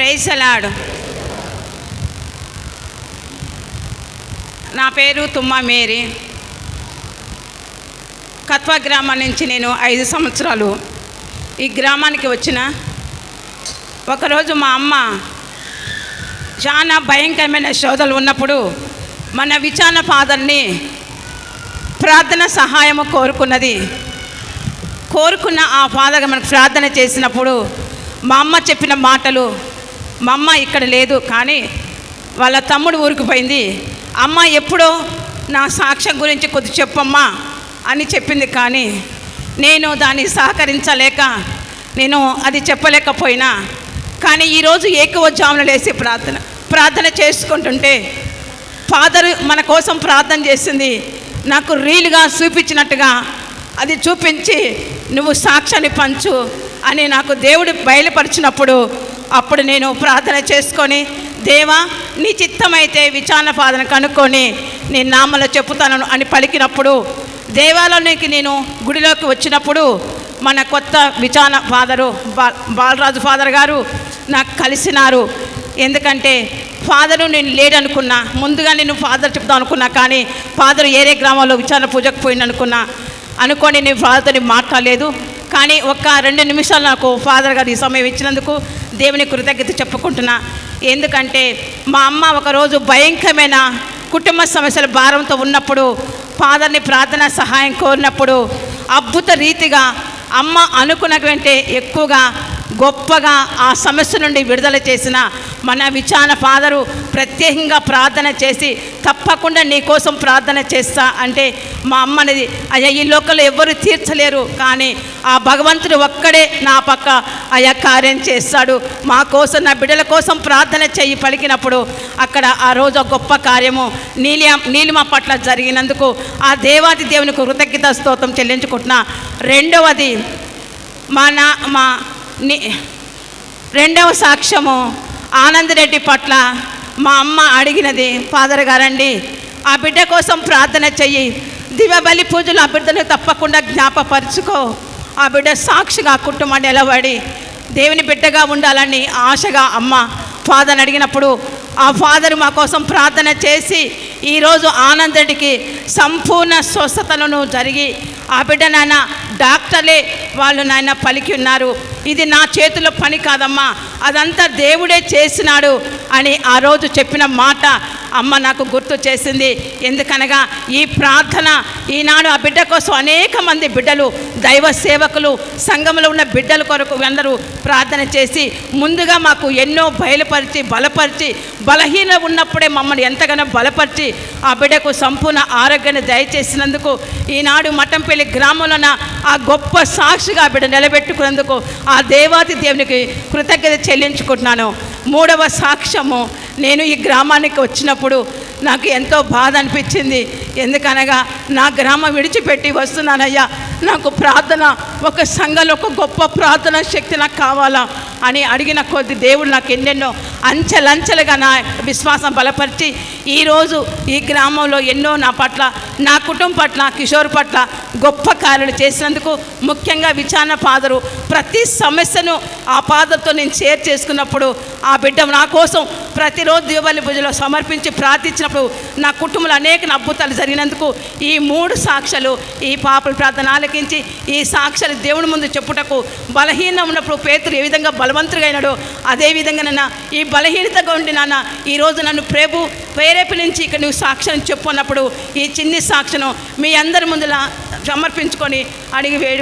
Praise అలాడు నా పేరు తుమ్మ మేరీ. కత్వా గ్రామం నుంచి నేను ఐదు సంవత్సరాలు ఈ గ్రామానికి వచ్చిన. ఒకరోజు మా అమ్మ చాలా భయంకరమైన శోధలు ఉన్నప్పుడు మన విచారణ ఫాదర్ని ప్రార్థన సహాయము కోరుకున్నది. కోరుకున్న ఆ ఫాదర్ మనకు ప్రార్థన చేసినప్పుడు మా అమ్మ చెప్పిన మాటలు మా అమ్మ ఇక్కడ లేదు కానీ వాళ్ళ తమ్ముడు ఊరికిపోయింది అమ్మ ఎప్పుడో నా సాక్ష్యం గురించి కొద్ది చెప్పమ్మా అని చెప్పింది కానీ నేను దాన్ని సహకరించలేక నేను అది చెప్పలేకపోయినా. కానీ ఈరోజు ఏకవ జామున లేసి ప్రార్థన ప్రార్థన చేసుకుంటుంటే ఫాదర్ మన కోసం ప్రార్థన చేసింది. నాకు రీల్గా చూపించినట్టుగా అది చూపించి నువ్వు సాక్ష్యాన్ని పంచు అని నాకు దేవుడు బయలుపరిచినప్పుడు అప్పుడు నేను ప్రార్థన చేసుకొని దేవా నీ చిత్తమైతే విచారణ పాదన కనుక్కొని నేను నామలో చెప్పుతాను అని పలికినప్పుడు దేవాలయానికి నేను గుడిలోకి వచ్చినప్పుడు మన కొత్త విచారణ ఫాదరు బా బాలరాజు ఫాదర్ గారు నాకు కలిసినారు. ఎందుకంటే ఫాదరు నేను లేడనుకున్నా ముందుగా నేను ఫాదర్ చెప్తాను అనుకున్నా కానీ ఫాదర్ ఏరే గ్రామంలో విచారణ పూజకు పోయిందనుకున్నా అనుకోని నేను ఫాదర్తో మాట్లాడలేదు. కానీ ఒక్క రెండు నిమిషాలు నాకు ఫాదర్ గారు ఈ సమయం ఇచ్చినందుకు దేవుని కృతజ్ఞత చెప్పుకుంటున్నా. ఎందుకంటే మా అమ్మ ఒకరోజు భయంకరమైన కుటుంబ సమస్యల భారంతో ఉన్నప్పుడు ఫాదర్ని ప్రార్థన సహాయం కోరినప్పుడు అద్భుత రీతిగా అమ్మ అనుకున్న కంటే ఎక్కువగా గొప్పగా ఆ సమస్య నుండి విడుదల చేసిన మన విచారణ ఫాదరు ప్రత్యేకంగా ప్రార్థన చేసి తప్పకుండా నీ కోసం ప్రార్థన చేస్తా అంటే మా అమ్మనిది అయ్యా ఈ లోకల్లో ఎవరు తీర్చలేరు కానీ ఆ భగవంతుడు ఒక్కడే నా పక్క అయ్యా కార్యం చేస్తాడు. మా కోసం నా బిడ్డల కోసం ప్రార్థన చెయ్యి పలికినప్పుడు అక్కడ ఆ రోజు ఒక గొప్ప కార్యము నీలి నీలిమ పట్ల జరిగినందుకు ఆ దేవాది దేవునికి కృతజ్ఞత స్తోత్రం చెల్లించుకుంటున్నా. రెండవది మా నా మా రెండవ సాక్ష్యము ఆనందరెడ్డి పట్ల మా అమ్మ అడిగినది ఫాదర్ గారండి ఆ బిడ్డ కోసం ప్రార్థన చెయ్యి. దివ్యబలి పూజలు ఆ బిడ్డను తప్పకుండా జ్ఞాపపరుచుకో. ఆ బిడ్డ సాక్షిగా కుటుంబం కుటుంబాన్ని నిలబడి దేవుని బిడ్డగా ఉండాలని ఆశగా అమ్మ ఫాదర్ అడిగినప్పుడు ఆ ఫాదర్ మా కోసం ప్రార్థన చేసి ఈరోజు ఆనందడికి సంపూర్ణ స్వస్థతలను జరిగి ఆ బిడ్డ నాయన డాక్టర్లే వాళ్ళు నాయన పలికి ఉన్నారు. ఇది నా చేతిలో పని కాదమ్మా. అదంతా దేవుడే చేసినాడు అని ఆ రోజు చెప్పిన మాట అమ్మ నాకు గుర్తు చేసింది. ఎందుకనగా ఈ ప్రార్థన ఈనాడు ఆ బిడ్డ కోసం అనేక మంది బిడ్డలు దైవ సేవకులు సంఘంలో ఉన్న బిడ్డల కొరకు అందరూ ప్రార్థన చేసి ముందుగా మాకు ఎన్నో బయలుపరిచి బలపరిచి బలహీన ఉన్నప్పుడే మమ్మల్ని ఎంతగానో బలపరిచి ఆ బిడ్డకు సంపూర్ణ ఆరోగ్యాన్ని దయచేసినందుకు ఈనాడు మఠంపల్లి గ్రామంలోన ఆ గొప్ప సాక్షిగా ఆ బిడ్డ నిలబెట్టుకున్నందుకు ఆ దేవాది దేవునికి కృతజ్ఞత చెల్లించుకుంటున్నాను. మూడవ సాక్ష్యము నేను ఈ గ్రామానికి వచ్చినప్పుడు నాకు ఎంతో బాధ అనిపించింది. ఎందుకనగా నా గ్రామం విడిచిపెట్టి వస్తున్నానయ్యా. నాకు ప్రార్థన ఒక సంఘంలో ఒక గొప్ప ప్రార్థన శక్తి నాకు కావాలా అని అడిగిన కొద్ది దేవుడు నాకు ఎన్నెన్నో అంచెలంచెలుగా నా విశ్వాసం బలపరిచి ఈరోజు ఈ గ్రామంలో ఎన్నో నా పట్ల నా కుటుంబం పట్ల కిషోర్ పట్ల గొప్ప కార్యాలు చేసినందుకు ముఖ్యంగా విచారణ పాదరు ప్రతి సమస్యను ఆ పాదతో నేను షేర్ చేసుకున్నప్పుడు ఆ బిడ్డ నా కోసం ప్రతిరోజు దీవాలి పూజలో సమర్పించి ప్రార్థించినప్పుడు నా కుటుంబంలో అనేక అద్భుతాలు జరిగినందుకు ఈ మూడు సాక్షులు ఈ పాపల ప్రార్థన ఆలకించి ఈ సాక్షులు దేవుని ముందు చెప్పుటకు బలహీన ఉన్నప్పుడు పేతులు ఏ విధంగా బలవంతుగా అయినాడో అదే విధంగా నన్న ఈ బలహీనతగా ఉండి నాన్న ఈరోజు నన్ను ప్రేభు ప్రేరేపణించి ఇక్కడ నువ్వు సాక్ష్యం చెప్పు అన్నప్పుడు ఈ చిన్ని సాక్ష్యం మీ అందరి ముందులా సమర్పించుకొని అడిగి వేడు